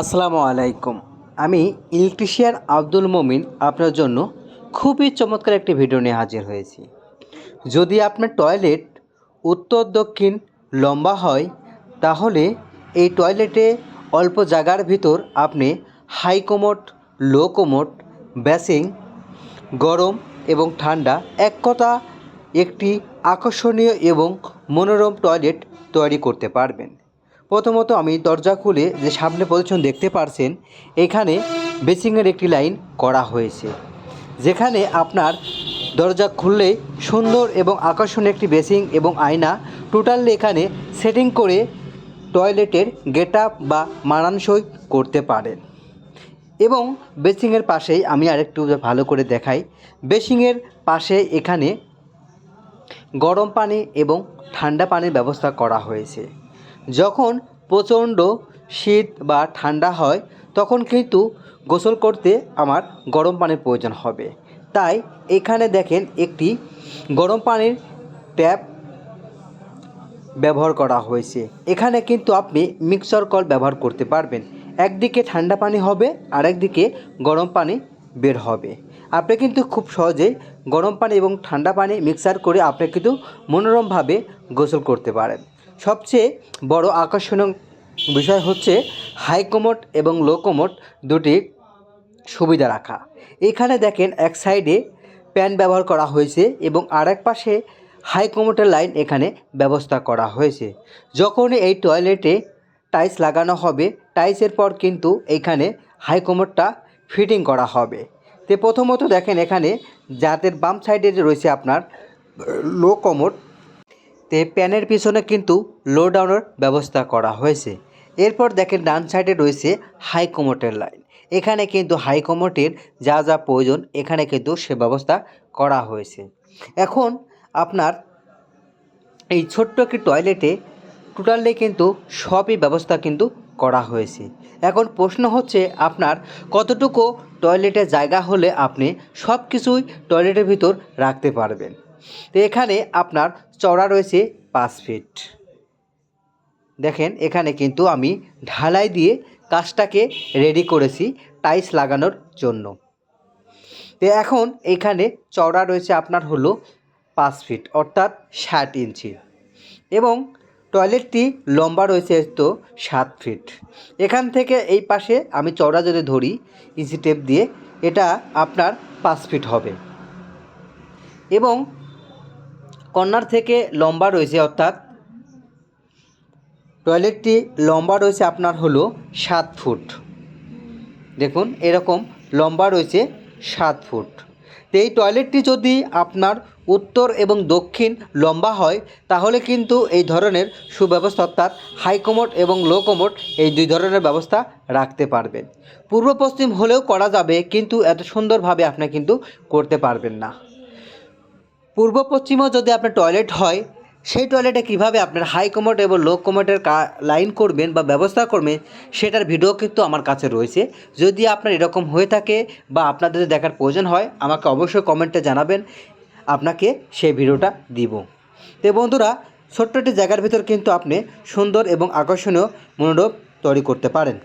আসসালামু আলাইকুম। আমি ইলেকট্রিশিয়ান আব্দুল মমিন, আপনার জন্য খুবই চমৎকার একটি ভিডিও নিয়ে হাজির হয়েছি। যদি আপনার টয়লেট উত্তর, দক্ষিণ লম্বা হয়, তাহলে এই টয়লেটে অল্প জায়গার ভিতর আপনি high commode low commode basin, গরম এবং ঠান্ডা এক কথা একটি আকর্ষণীয় এবং মনোরম টয়লেট তৈরি করতে পারবেন। প্রথমত আমি দরজা খুলে যে সামনে পজিশন দেখতে পারছেন, এখানে বেসিংয়ের একটি লাইন করা হয়েছে, যেখানে আপনার দরজা খুললেই সুন্দর এবং আকর্ষণীয় একটি বেসিং এবং আয়না, টোটালি এখানে সেটিং করে টয়লেটের গেট আপ বা মানানসই করতে পারেন। এবং বেসিংয়ের পাশেই আমি আরেকটু ভালো করে দেখাই, বেসিংয়ের পাশে এখানে গরম পানি এবং ঠান্ডা পানির ব্যবস্থা করা হয়েছে। যখন প্রচণ্ড শীত বা ঠান্ডা হয়, তখন কিন্তু গোসল করতে আমার গরম পানির প্রয়োজন হবে। তাই এখানে দেখেন একটি গরম পানির ট্যাপ ব্যবহার করা হয়েছে। এখানে কিন্তু আপনি মিক্সার কল ব্যবহার করতে পারবেন। একদিকে ঠান্ডা পানি হবে আর একদিকে গরম পানি বের হবে। আপনি কিন্তু খুব সহজেই গরম পানি এবং ঠান্ডা পানি মিক্সার করে আপনি কিন্তু মনোরমভাবে গোসল করতে পারেন। সবচেয়ে বড় আকর্ষণীয় বিষয় হচ্ছে হাই কোমোট এবং লো কোমোট দুটি সুবিধা রাখা। এখানে দেখেন এক সাইডে প্যান ব্যবহার করা হয়েছে এবং আর এক পাশে হাই কোমোটের লাইন এখানে ব্যবস্থা করা হয়েছে। যখনই এই টয়লেটে টাইলস লাগানো হবে, টাইলসের পর কিন্তু এইখানে হাই কোমোটটা ফিটিং করা হবে। তে প্রথমত দেখেন এখানে যাদের বাম সাইডে রয়েছে আপনার লো কোমোট তে প্যানের পিছনে কিন্তু লো ডাউনের ব্যবস্থা করা হয়েছে। এরপর দেখেন ডান সাইডে রয়েছে হাই কোমোটের লাইন এখানে কিন্তু হাই কোমোটের যা যা প্রয়োজন, এখানে কিন্তু সে ব্যবস্থা করা হয়েছে। এখন আপনার এই ছোট্ট একটি টয়লেটে টোটালি কিন্তু সবই ব্যবস্থা কিন্তু করা হয়েছে। এখন প্রশ্ন হচ্ছে আপনার কতটুকু টয়লেটে জায়গা হলে আপনি সব কিছুই টয়লেটের ভিতর রাখতে পারবেন? তো এখানে আপনার চওড়া রয়েছে পাঁচ ফিট দেখেন, এখানে কিন্তু আমি ঢালাই দিয়ে কাজটাকে রেডি করেছি টাইলস লাগানোর জন্য। তো এখন এখানে চওড়া রয়েছে আপনার হলো পাঁচ ফিট অর্থাৎ ষাট ইঞ্চি। এবং টয়লেটটি লম্বা রয়েছে তো সাত ফিট এখান থেকে এই পাশে আমি চওড়া যদি ধরি ইঞ্চি টেপ দিয়ে, এটা আপনার পাঁচ ফিট হবে। এবং কর্নার থেকে লম্বা রয়েছে, অর্থাৎ টয়লেটটি লম্বা রয়েছে আপনার হলো সাত ফুট। দেখুন, এরকম লম্বা রয়েছে সাত ফুট। তো এই টয়লেটটি যদি আপনার উত্তর এবং দক্ষিণ লম্বা হয়, তাহলে কিন্তু এই ধরনের সুব্যবস্থা, অর্থাৎ হাই কোমোট এবং লো কোমোট এই দুই ধরনের ব্যবস্থা রাখতে পারবেন। পূর্ব পশ্চিম হলেও করা যাবে, কিন্তু এত সুন্দরভাবে আপনি কিন্তু করতে পারবেন না। পূর্ব পশ্চিমেও যদি আপনার টয়লেট হয়, সেই টয়লেটে কীভাবে আপনার হাই কমোড এবং লো কমোডের লাইন করবেন বা ব্যবস্থা করবেন, সেটার ভিডিও কিন্তু আমার কাছে রয়েছে। যদি আপনার এরকম হয়ে থাকে বা আপনাদের দেখার প্রয়োজন হয়, আমাকে অবশ্যই কমেন্টে জানাবেন। আপনাকে সেই ভিডিওটা দিব। তো বন্ধুরা, ছোট্ট একটি জায়গার ভিতর কিন্তু আপনি সুন্দর এবং আকর্ষণীয় মনোরম তৈরি করতে পারেন।